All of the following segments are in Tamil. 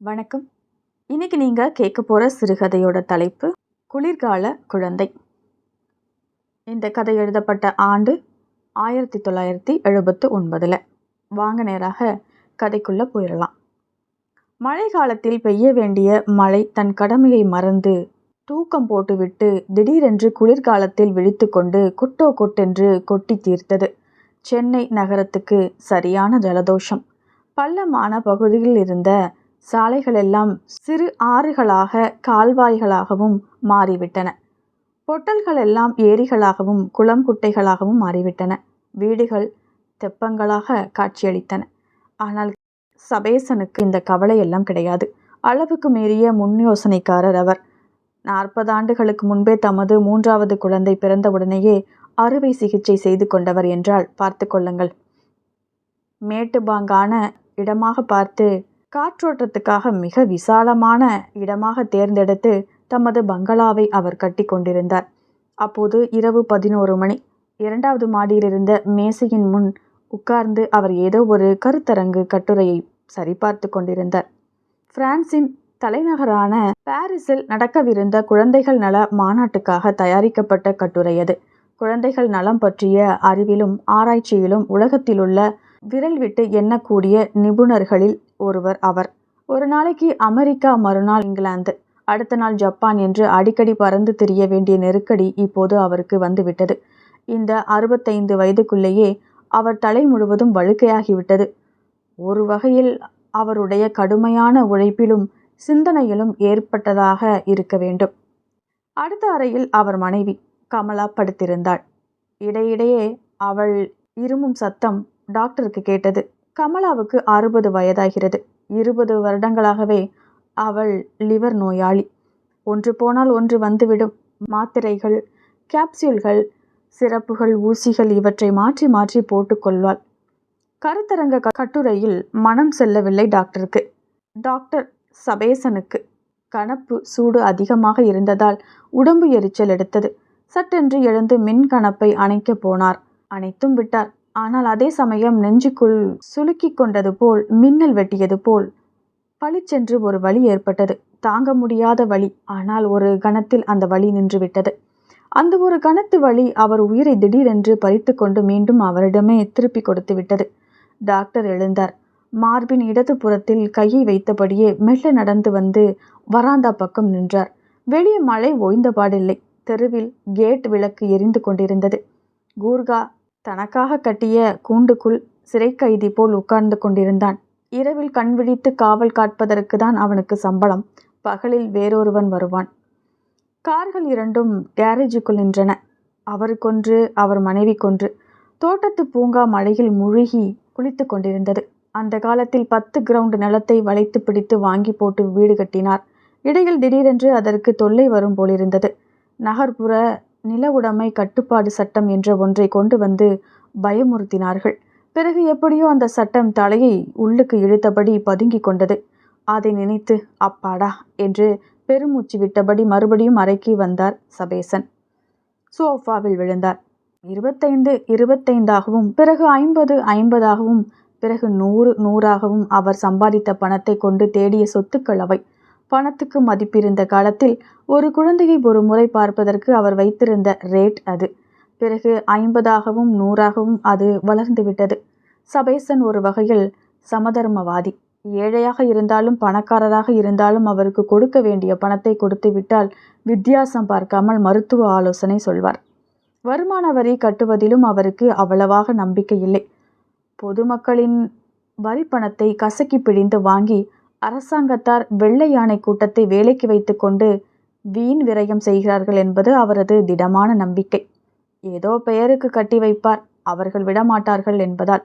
வணக்கம். இன்னைக்கு நீங்கள் கேட்க போகிற சிறுகதையோட தலைப்பு குளிர்கால குழந்தை. இந்த கதை எழுதப்பட்ட ஆண்டு ஆயிரத்தி தொள்ளாயிரத்தி எழுபத்து ஒன்பதில். வாங்க நேராக கதைக்குள்ளே போயிடலாம் மழை காலத்தில் பெய்ய வேண்டிய மழை தன் கடமையை மறந்து தூக்கம் போட்டுவிட்டு திடீரென்று குளிர்காலத்தில் விழித்துக்கொண்டு கொட்டோ கொட்டென்று கொட்டி தீர்த்தது. சென்னை நகரத்துக்கு சரியான ஜலதோஷம். பள்ளமான பகுதியில் இருந்த சாலைகளெல்லாம் சிறு ஆறுகளாக கால்வாய்களாகவும் மாறிவிட்டன. பொட்டல்களெல்லாம் ஏரிகளாகவும் குளம் குட்டைகளாகவும் மாறிவிட்டன. வீடுகள் தெப்பங்களாக காட்சியளித்தன. ஆனால் சபேசனுக்கு இந்த கவலை எல்லாம் கிடையாது. அளவுக்கு மீறிய முன் யோசனைக்காரர் அவர். நாற்பது ஆண்டுகளுக்கு முன்பே தமது மூன்றாவது குழந்தை பிறந்தவுடனேயே அறுவை சிகிச்சை செய்து கொண்டவர் என்றால் பார்த்து கொள்ளுங்கள். மேட்டுபாங்கான இடமாக பார்த்து காற்றோட்டத்துக்காக மிக விசாலமான இடமாக தேர்ந்தெடுத்து தமது பங்களாவை அவர் கட்டி கொண்டிருந்தார். அப்போது இரவு பதினோரு மணி. இரண்டாவது மாடியில் இருந்த மேசையின் முன் உட்கார்ந்து அவர் ஏதோ ஒரு கருத்தரங்கு கட்டுரையை சரிபார்த்து கொண்டிருந்தார். பிரான்சின் தலைநகரான பாரிஸில் நடக்கவிருந்த குழந்தைகள் நல மாநாட்டுக்காக தயாரிக்கப்பட்ட கட்டுரை அது. குழந்தைகள் நலம் பற்றிய அறிவிலும் ஆராய்ச்சியிலும் உலகத்திலுள்ள விரல் விட்டு எண்ணக்கூடிய நிபுணர்களில் ஒருவர் அவர். ஒரு நாளைக்கு அமெரிக்கா மறுநாள் இங்கிலாந்து. அடுத்த நாள் ஜப்பான் என்று அடிக்கடி பறந்து திரிய வேண்டிய நெருக்கடி இப்போது அவருக்கு வந்துவிட்டது. இந்த அறுபத்தைந்து வயதுக்குள்ளேயே அவர் தலை முழுவதும் வழுக்கையாகிவிட்டது. ஒரு வகையில் அவருடைய கடுமையான உழைப்பிலும் சிந்தனையிலும் ஏற்பட்டதாக இருக்க வேண்டும். அடுத்த அறையில் அவர் மனைவி கமலா படுத்திருந்தாள். இடையிடையே அவள் இருமும் சத்தம் டாக்டருக்கு கேட்டது. கமலாவுக்கு அறுபது வயதாகிறது. இருபது வருடங்களாகவே அவள் லிவர் நோயாளி. ஒன்று போனால் ஒன்று வந்துவிடும். மாத்திரைகள் கேப்சியூல்கள் சிறப்புகள் ஊசிகள் இவற்றை மாற்றி மாற்றி போட்டுக்கொள்வாள் கருத்தரங்க கட்டுரையில் மனம் செல்லவில்லை டாக்டருக்கு. டாக்டர் சபேசனுக்கு கணப்பு சூடு அதிகமாக இருந்ததால் உடம்பு எரிச்சல் எடுத்தது. சட்டென்று எழுந்து மின் கணப்பை அணைக்கப் போனார். அணைத்தும் விட்டார். ஆனால் அதே சமயம் நெஞ்சுக்குள் சுலுக்கி கொண்டது போல் மின்னல் வெட்டியது போல் பளிச்சென்று ஒரு வலி ஏற்பட்டது. தாங்க முடியாத வலி. ஆனால் ஒரு கணத்தில் அந்த வலி நின்றுவிட்டது. அந்த ஒரு கணத்து வழி அவர் உயிரை திடீரென்று பறித்து கொண்டு மீண்டும் அவரிடமே திருப்பி கொடுத்து விட்டது. டாக்டர் எழுந்தார். மார்பின் இடது புறத்தில் கையை வைத்தபடியே மெல்ல நடந்து வந்து வராந்தா பக்கம் நின்றார். வெளியே மழை ஓய்ந்தபாடில்லை. தெருவில் கேட் விளக்கு எரிந்து கொண்டிருந்தது. கூர்கா தனக்காக கட்டிய கூண்டுக்குள் சிறை கைதி போல் உட்கார்ந்து கொண்டிருந்தான். இரவில் கண் விழித்து காவல் காட்பதற்கு தான் அவனுக்கு சம்பளம். பகலில் வேறொருவன் வருவான். கார்கள் இரண்டும் கேரேஜுக்குள் நின்றன. அவருக்கொன்று அவர் மனைவிக்கொன்று. தோட்டத்து பூங்கா மழையில் முழுகி குளித்து கொண்டிருந்தது. அந்த காலத்தில் பத்து கிரவுண்ட் நிலத்தை வளைத்து பிடித்து வாங்கி போட்டு வீடு கட்டினார். இடையில் திடீரென்று அதற்கு தொல்லை வரும் போலிருந்தது. நகர்ப்புற நில உடைமை கட்டுப்பாடு சட்டம் என்ற ஒன்றை கொண்டு வந்து பயமுறுத்தினார்கள். பிறகு எப்படியோ அந்த சட்டம் தலையை உள்ளுக்கு இழுத்தபடி பதுங்கிக் கொண்டது. அதை நினைத்து அப்பாடா! என்று பெருமூச்சு விட்டபடி மறுபடியும் அறைக்கு வந்தார் சபேசன். சோஃபாவில் விழுந்தார். இருபத்தைந்து இருபத்தைந்தாகவும் பிறகு ஐம்பது ஐம்பதாகவும் பிறகு நூறு நூறாகவும் அவர் சம்பாதித்த பணத்தை கொண்டு தேடிய சொத்துக்கள் அவை. பணத்துக்கு மதிப்பிருந்த காலத்தில் ஒரு குழந்தையை ஒரு முறை பார்ப்பதற்கு அவர் வைத்திருந்த ரேட் அது. பிறகு ஐம்பதாகவும் நூறாகவும் அது வளர்ந்துவிட்டது சபேசன் ஒரு வகையில் சமதர்மவாதி. ஏழையாக இருந்தாலும் பணக்காரராக இருந்தாலும் அவருக்கு கொடுக்க வேண்டிய பணத்தை கொடுத்து விட்டால் வித்தியாசம் பார்க்காமல் மருத்துவ ஆலோசனை சொல்வார். வருமான வரி கட்டுவதிலும் அவருக்கு அவ்வளவாக நம்பிக்கை இல்லை. பொதுமக்களின் வரி பணத்தை கசக்கி பிழிந்து வாங்கி அரசாங்கத்தார் வெள்ளை யானை கூட்டத்தை வேலைக்கு வைத்துக்கொண்டு வீண் விரயம் செய்கிறார்கள் என்பது அவரது திடமான நம்பிக்கை. ஏதோ பெயருக்கு கட்டி வைப்பார் அவர்கள் விடமாட்டார்கள் என்பதால்.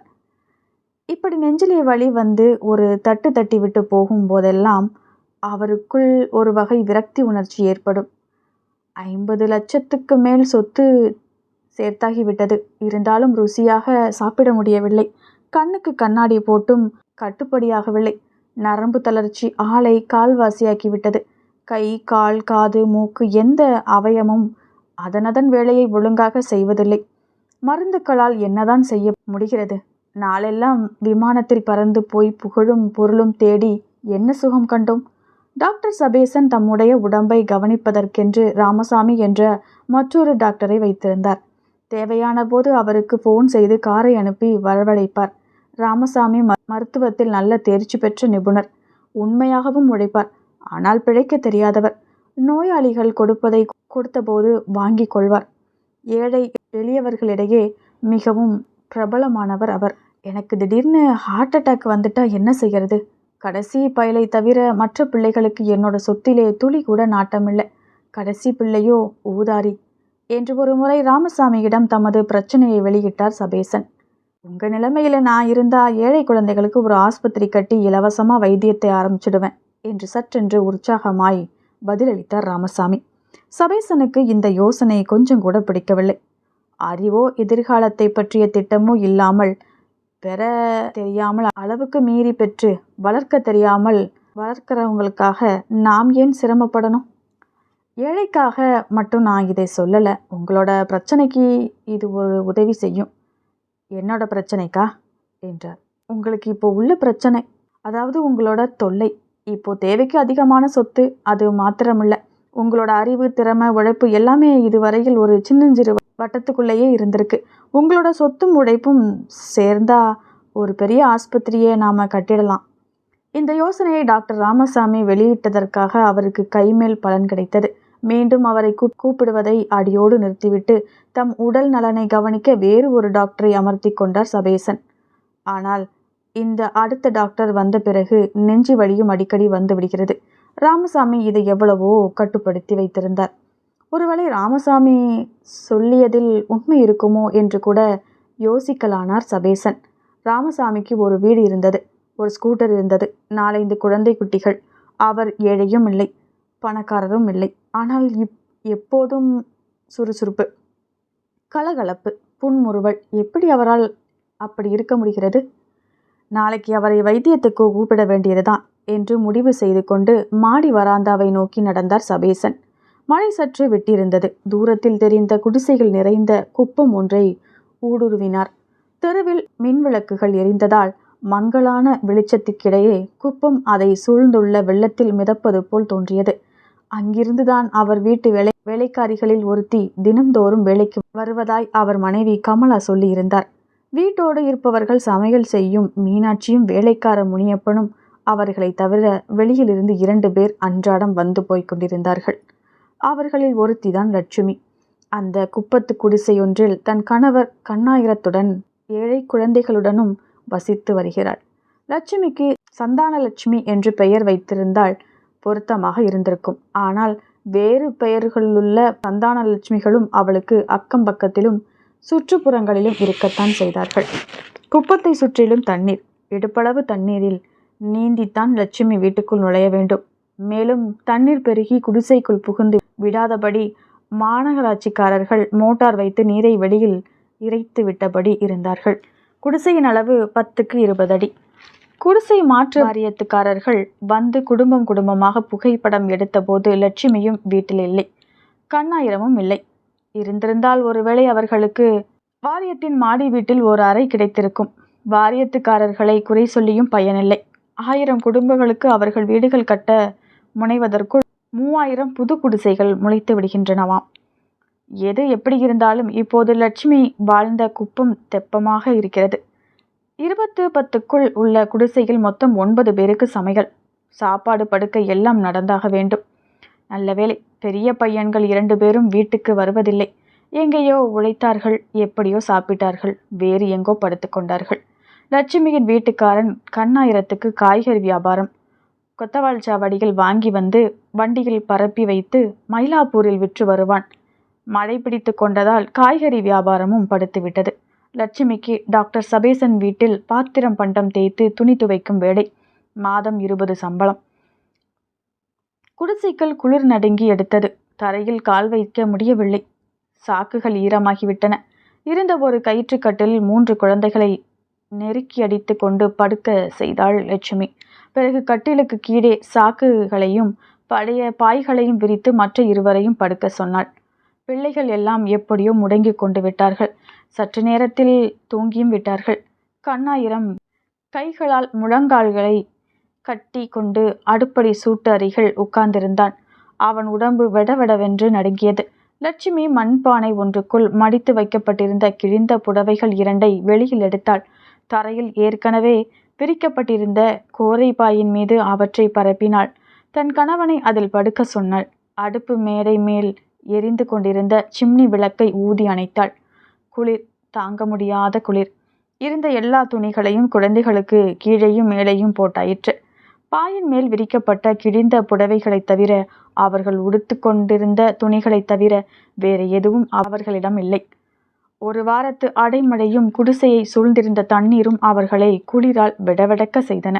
இப்படி நெஞ்சிலே வழி வந்து ஒரு தட்டு தட்டி விட்டு போகும் போதெல்லாம் அவருக்குள் ஒரு வகை விரக்தி உணர்ச்சி ஏற்படும். ஐம்பது லட்சத்துக்கு மேல் சொத்து சேர்த்தாகிவிட்டது. இருந்தாலும் ருசியாக சாப்பிட முடியவில்லை. கண்ணுக்கு கண்ணாடி போட்டும் கட்டுப்படியாகவில்லை. நரம்பு தளர்ச்சி ஆளை கால்வாசியாக்கிவிட்டது கை கால் காது மூக்கு எந்த அவயமும் அதனதன் வேலையை ஒழுங்காக செய்வதில்லை. மருந்துக்களால் என்னதான் செய்ய முடிகிறது? நாளெல்லாம் விமானத்தில் பறந்து போய் புகழும் பொருளும் தேடி என்ன சுகம் கண்டோம்? டாக்டர் சபேசன் தம்முடைய உடம்பை கவனிப்பதற்கென்று ராமசாமி என்ற மற்றொரு டாக்டரை வைத்திருந்தார். தேவையான போது அவருக்கு ஃபோன் செய்து காரை அனுப்பி வரவழைப்பார். ராமசாமி ம மருத்துவத்தில் நல்ல தேர்ச்சி பெற்ற நிபுணர். உண்மையாகவும் உழைப்பார். ஆனால் பிழைக்க தெரியாதவர். நோயாளிகள் கொடுப்பதை கொடுத்தபோது வாங்கி கொள்வார். ஏழை எளியவர்களிடையே மிகவும் பிரபலமானவர் அவர். எனக்கு திடீர்னு ஹார்ட் அட்டாக் வந்துட்டா என்ன செய்யறது? கடைசி பயலை தவிர மற்ற பிள்ளைகளுக்கு என்னோட சொத்திலே துளி கூட நாட்டமில்லை. கடைசி பிள்ளையோ ஊதாரி. என்று ஒரு முறை ராமசாமியிடம் தமது பிரச்சனையை வெளியிட்டார் சபேசன். உங்கள் நிலைமையில் நான் இருந்தால் ஏழை குழந்தைகளுக்கு ஒரு ஆஸ்பத்திரி கட்டி இலவசமாக வைத்தியத்தை ஆரம்பிச்சிடுவேன் என்று சற்றென்று உற்சாகமாய் பதிலளித்தார் ராமசாமி. சபேசனுக்கு இந்த யோசனை கொஞ்சம் கூட பிடிக்கவில்லை. அறிவோ எதிர்காலத்தை பற்றிய திட்டமோ இல்லாமல் பெற தெரியாமல் அளவுக்கு மீறி பெற்று வளர்க்க தெரியாமல் வளர்க்கிறவங்களுக்காக நாம் ஏன் சிரமப்படணும்? ஏழைக்காக மட்டும் நான் இதை சொல்லலை. உங்களோட பிரச்சனைக்கு இது ஒரு உதவி செய்யும். என்னோட பிரச்சனைக்கா? என்றார். உங்களுக்கு இப்போ உள்ள பிரச்சனை அதாவது உங்களோட தொல்லை. இப்போ தேவைக்கு அதிகமான சொத்து அது மாத்திரமில்ல. உங்களோட அறிவு திறமை உழைப்பு எல்லாமே இதுவரையில் ஒரு சின்னஞ்சிறு வட்டத்துக்குள்ளேயே இருந்திருக்கு. உங்களோட சொத்தும் உழைப்பும் சேர்ந்தா ஒரு பெரிய ஆஸ்பத்திரியை நாம் கட்டிடலாம். இந்த யோசனையை டாக்டர் ராமசாமி வெளியிட்டதற்காக அவருக்கு கைமேல் பலன் கிடைத்தது. மீண்டும் அவரை கூப்பிடுவதை அடியோடு நிறுத்திவிட்டு தம் உடல் நலனை கவனிக்க வேறு ஒரு டாக்டரை அமர்த்தி கொண்டார் சபேசன். ஆனால் இந்த அடுத்த டாக்டர் வந்த பிறகு நெஞ்சு வலியும் அடிக்கடி வந்து விடுகிறது. ராமசாமி இதை எவ்வளவோ கட்டுப்படுத்தி வைத்திருந்தார். ஒருவேளை ராமசாமி சொல்லியதில் உண்மை இருக்குமோ என்று கூட யோசிக்கலானார் சபேசன். ராமசாமிக்கு ஒரு வீடு இருந்தது. ஒரு ஸ்கூட்டர் இருந்தது. நாலைந்து குழந்தை குட்டிகள். அவர் ஏழையும் இல்லை. பணக்காரரும் இல்லை. ஆனால் இப் எப்போதும் சுறுசுறுப்பு கலகலப்பு புன்முறுவல். எப்படி அவரால் அப்படி இருக்க முடிகிறது? நாளைக்கு அவரை வைத்தியத்துக்கு கூப்பிட வேண்டியதுதான் என்று முடிவு செய்து கொண்டு மாடி வராந்தாவை நோக்கி நடந்தார் சபேசன். மழை சற்று விட்டிருந்தது. தூரத்தில் தெரிந்த குடிசைகள் நிறைந்த குப்பம் ஒன்றை ஊடுருவினார். தெருவில் மின்விளக்குகள் எரிந்ததால் மங்கலான வெளிச்சத்துக்கிடையே குப்பம் அதை சூழ்ந்துள்ள வெள்ளத்தில் மிதப்பது போல் தோன்றியது. அங்கிருந்துதான் அவர் வீட்டு வேலை வேலைக்காரிகளில் ஒருத்தி தினம்தோறும் வேலைக்கு வருவதாய் அவர் மனைவி கமலா சொல்லியிருந்தார். வீட்டோடு இருப்பவர்கள் சமையல் செய்யும் மீனாட்சியும் வேலைக்கார முனியப்பனும் அவர்களை தவிர வெளியிலிருந்து இரண்டு பேர் அன்றாடம் வந்து போய்க் கொண்டிருந்தார்கள். அவர்களில் ஒருத்திதான் லட்சுமி. அந்த குப்பத்து குடிசையொன்றில் தன் கணவர் கண்ணாயிரத்துடன் ஏழை குழந்தைகளுடனும் வசித்து வருகிறாள் லட்சுமிக்கு சந்தான லட்சுமி என்று பெயர் வைத்திருந்தாள். பொருத்தமாக இருந்திருக்கும். ஆனால் வேறு பெயர்களுள்ள சந்தான லட்சுமிகளும் அவளுக்கு அக்கம் பக்கத்திலும் சுற்றுப்புறங்களிலும் இருக்கத்தான் செய்தார்கள். குப்பத்தை சுற்றிலும் தண்ணீர் இடுப்பளவு தண்ணீரில் நீந்தித்தான் லட்சுமி வீட்டுக்குள் நுழைய வேண்டும். மேலும் தண்ணீர் பெருகி குடிசைக்குள் புகுந்து விடாதபடி மாநகராட்சிக்காரர்கள் மோட்டார் வைத்து நீரை வெளியில் இறைத்து விட்டபடி இருந்தார்கள். குடிசையின் அளவு பத்துக்கு இருபது அடி. குடிசை மாற்று வாரியத்துக்காரர்கள் வந்து குடும்பம் குடும்பமாக புகைப்படம் எடுத்தபோது லட்சுமியும் வீட்டில் இல்லை. கண்ணாயிரமும் இல்லை. இருந்திருந்தால் ஒருவேளை அவர்களுக்கு வாரியத்தின் மாடி வீட்டில் ஒரு அறை கிடைத்திருக்கும். வாரியத்துக்காரர்களை குறை சொல்லியும் பயனில்லை. ஆயிரம் குடும்பங்களுக்கு அவர்கள் வீடுகள் கட்ட முனைவதற்குள் மூவாயிரம் புது குடிசைகள் முளைத்து விடுகின்றனவாம். எது எப்படி இருந்தாலும் இப்போது லட்சுமி வாழ்ந்த குப்பம் தெப்பமாக இருக்கிறது. இருபத்து பத்துக்குள் உள்ள குடிசையில் மொத்தம் ஒன்பது பேருக்கு சமையல் சாப்பாடு படுக்கை எல்லாம் நடந்தாக வேண்டும். நல்ல வேளை பெரிய பையன்கள் இரண்டு பேரும் வீட்டுக்கு வருவதில்லை. எங்கேயோ உழைத்தார்கள் எப்படியோ சாப்பிட்டார்கள் வேறு எங்கோ படுத்து கொண்டார்கள். லட்சுமியின் வீட்டுக்காரன் கண்ணாயிரத்துக்கு காய்கறி வியாபாரம் கொத்தவாள் சாவடியில் வாங்கி வந்து வண்டியில் பரப்பி வைத்து மயிலாப்பூரில் விற்று வருவான். மழை பிடித்து கொண்டதால் காய்கறி வியாபாரமும் படுத்துவிட்டது. லட்சுமிக்கு டாக்டர் சபேசன் வீட்டில் பாத்திரம் பண்டம் தேய்த்து துணி துவைக்கும் வேலை மாதம் இருபது சம்பளம். குடிசைக்குள் குளிர் நடுங்கி எடுத்தது. தரையில் கால் வைக்க முடியவில்லை. சாக்குகள் ஈரமாகிவிட்டன. இருந்த ஒரு கயிற்றுக்கட்டில் மூன்று குழந்தைகளை நெருக்கி அடித்து கொண்டு படுக்க செய்தாள் லட்சுமி. பிறகு கட்டிலுக்கு கீழே சாக்குகளையும் பழைய பாய்களையும் விரித்து மற்ற இருவரையும் படுக்க சொன்னாள். பிள்ளைகள் எல்லாம் எப்படியோ முடங்கி கொண்டு விட்டார்கள். சற்று நேரத்தில் தூங்கியும் விட்டார்கள். கண்ணாயிரம் கைகளால் முழங்கால்களை கட்டி கொண்டு அடுப்படி சூட்டு அருகில் உட்கார்ந்திருந்தான். அவன் உடம்பு வெடவெடவென்று நடுங்கியது. லட்சுமி மண்பானை ஒன்றுக்குள் மடித்து வைக்கப்பட்டிருந்த கிழிந்த புடவைகள் இரண்டை வெளியில் எடுத்தாள். தரையில் ஏற்கனவே விரிக்கப்பட்டிருந்த கோரைப்பாயின் மீது அவற்றை பரப்பினாள். தன் கணவனை அதில் படுக்க சொன்னாள். அடுப்பு மேடை மேல் எரிந்து கொண்டிருந்த சிம்னி விளக்கை ஊதி அணைத்தாள். குளிர் தாங்க முடியாத குளிர். இருந்த எல்லா துணிகளையும் குழந்தைகளுக்கு கீழேயும் மேலேயும் போட்டாயிற்று. பாயின் மேல் விரிக்கப்பட்ட கிழிந்த புடவைகளைத் தவிர அவர்கள் உடுத்து கொண்டிருந்த துணிகளைத் தவிர வேறு எதுவும் அவர்களிடம் இல்லை. ஒரு வாரத்து அடைமழையும் குடிசையை சூழ்ந்திருந்த தண்ணீரும் அவர்களை குளிரால் விடவிடக்க செய்தன.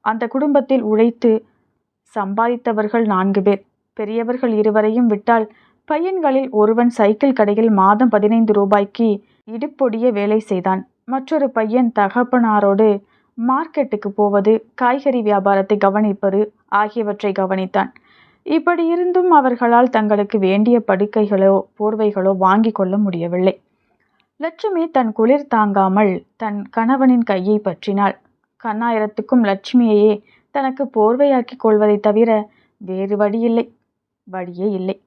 அந்த குடும்பத்தில் உழைத்து சம்பாதித்தவர்கள் நான்கு பேர். பெரியவர்கள் இருவரையும் விட்டால் பையன்களில் ஒருவன் சைக்கிள் கடையில் மாதம் பதினைந்து ரூபாய்க்கு இடுப்பொடிய வேலை செய்தான். மற்றொரு பையன் தகப்பனாரோடு மார்க்கெட்டுக்கு போவது காய்கறி வியாபாரத்தை கவனிப்பது ஆகியவற்றை கவனித்தான். இப்படி இருந்தும் அவர்களால் தங்களுக்கு வேண்டிய படுக்கைகளோ போர்வைகளோ வாங்கி கொள்ள முடியவில்லை. லட்சுமி தன் குளிர் தாங்காமல் தன் கணவனின் கையை பற்றினாள். கண்ணாயிரத்துக்கும் லட்சுமியையே தனக்கு போர்வையாக்கி கொள்வதைத் தவிர வேறு வழியில்லை வழியே இல்லை.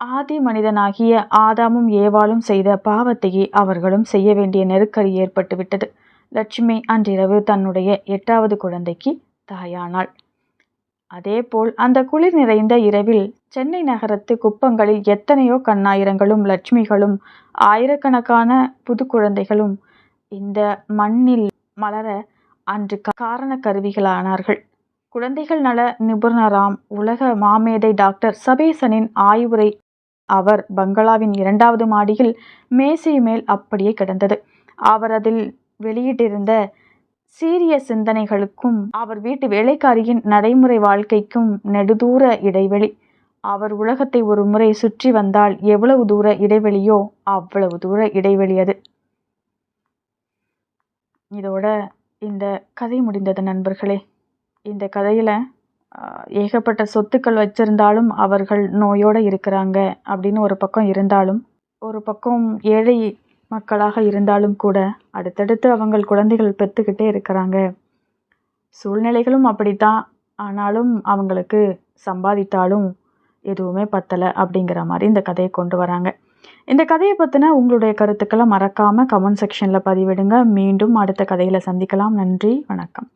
ஆதி மனிதனாகிய ஆதாமும் ஏவாளும் செய்த பாவத்தையே அவர்களும் செய்ய வேண்டிய நெருக்கடி ஏற்பட்டுவிட்டது. லட்சுமி அன்றிரவு தன்னுடைய எட்டாவது குழந்தைக்கு தாயானாள். அதேபோல் அந்த குளிர் நிறைந்த இரவில் சென்னை நகரத்து குப்பங்களில் எத்தனையோ கண்ணாயிரங்களும் லட்சுமிகளும் ஆயிரக்கணக்கான புது குழந்தைகளும் இந்த மண்ணில் மலர அன்று காரண கருவிகளானார்கள். குழந்தைகள் நல நிபுணராம் உலக மாமேதை டாக்டர் சபேசனின் ஆய்வுரை அவர் பங்களாவின் இரண்டாவது மாடியில் மேசை மேல் அப்படியே கிடந்தது. அவர் அதில் வெளியிட்டிருந்த சீரிய சிந்தனைகளுக்கும் அவர் வீட்டு வேலைக்காரியின் நடைமுறை வாழ்க்கைக்கும் நெடுதூர இடைவெளி. அவர் உலகத்தை ஒரு முறை சுற்றி வந்தால் எவ்வளவு தூர இடைவெளியோ அவ்வளவு தூர இடைவெளி அது. இதோட இந்த கதை முடிந்தது நண்பர்களே. இந்த கதையில் ஏகப்பட்ட சொத்துக்கள் வச்சுருந்தாலும் அவர்கள் நோயோடு இருக்கிறாங்க அப்படின்னு ஒரு பக்கம் இருந்தாலும் ஒரு பக்கம் ஏழை மக்களாக இருந்தாலும் கூட அடுத்தடுத்து அவங்கள் குழந்தைகள் பெற்றுக்கிட்டே இருக்கிறாங்க. சூழ்நிலைகளும் அப்படித்தான். ஆனாலும் அவங்களுக்கு சம்பாதித்தாலும் எதுவுமே பத்தலை அப்படிங்கிற மாதிரி இந்த கதையை கொண்டு வராங்க. இந்த கதையை பற்றின உங்களுடைய கருத்துக்களை மறக்காமல் கமெண்ட் செக்ஷனில் பதிவிடுங்க. மீண்டும் அடுத்த கதையில் சந்திக்கலாம். நன்றி. வணக்கம்.